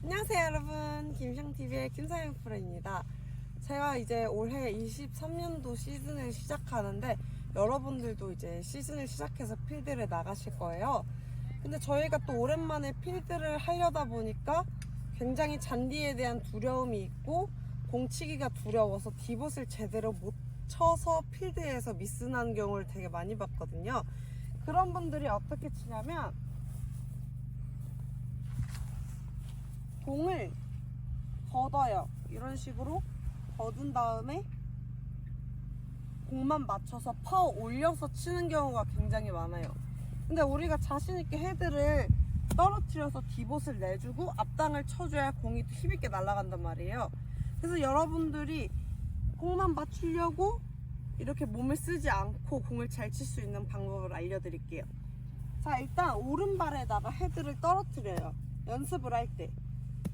안녕하세요 여러분 김香TV의 김사영 프로입니다. 제가 이제 올해 23년도 시즌을 시작하는데 여러분들도 이제 시즌을 시작해서 필드를 나가실 거예요. 근데 저희가 또 오랜만에 필드를 하려다 보니까 굉장히 잔디에 대한 두려움이 있고 공치기가 두려워서 디봇을 제대로 못 쳐서 필드에서 미스 난 경우를 되게 많이 봤거든요. 그런 분들이 어떻게 치냐면 공을 걷어요. 이런 식으로 걷은 다음에 공만 맞춰서 퍼 올려서 치는 경우가 굉장히 많아요. 근데 우리가 자신있게 헤드를 떨어뜨려서 디봇을 내주고 앞당을 쳐줘야 공이 또 힘있게 날아간단 말이에요. 그래서 여러분들이 공만 맞추려고 이렇게 몸을 쓰지 않고 공을 잘 칠 수 있는 방법을 알려드릴게요. 자, 일단 오른발에다가 헤드를 떨어뜨려요. 연습을 할 때.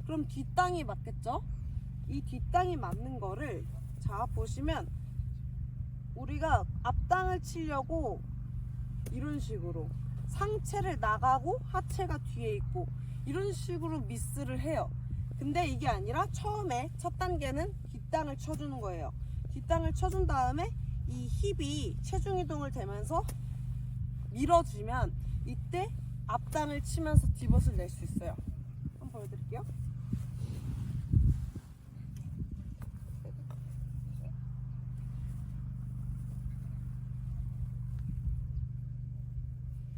그럼 뒷땅이 맞겠죠? 이 뒷땅이 맞는 거를 자 보시면 우리가 앞땅을 치려고 이런 식으로 상체를 나가고 하체가 뒤에 있고 이런 식으로 미스를 해요. 근데 이게 아니라 처음에 첫 단계는 뒷땅을 쳐주는 거예요. 뒷땅을 쳐준 다음에 이 힙이 체중 이동을 되면서 밀어주면 이때 앞땅을 치면서 디봇을 낼 수 있어요. 한번 보여드릴게요.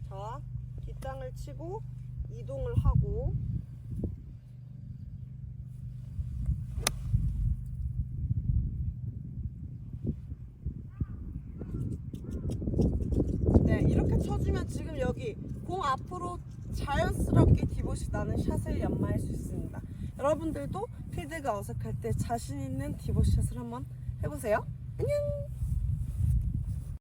자, 뒷땅을 치고 이동을 하고 네, 이렇게 쳐주면 지금 여기 공 앞으로 자연스럽게 디봇이 나는 샷을 연마할 수 있습니다. 여러분들도 필드가 어색할 때 자신 있는 디봇 샷을 한번 해보세요. 안녕!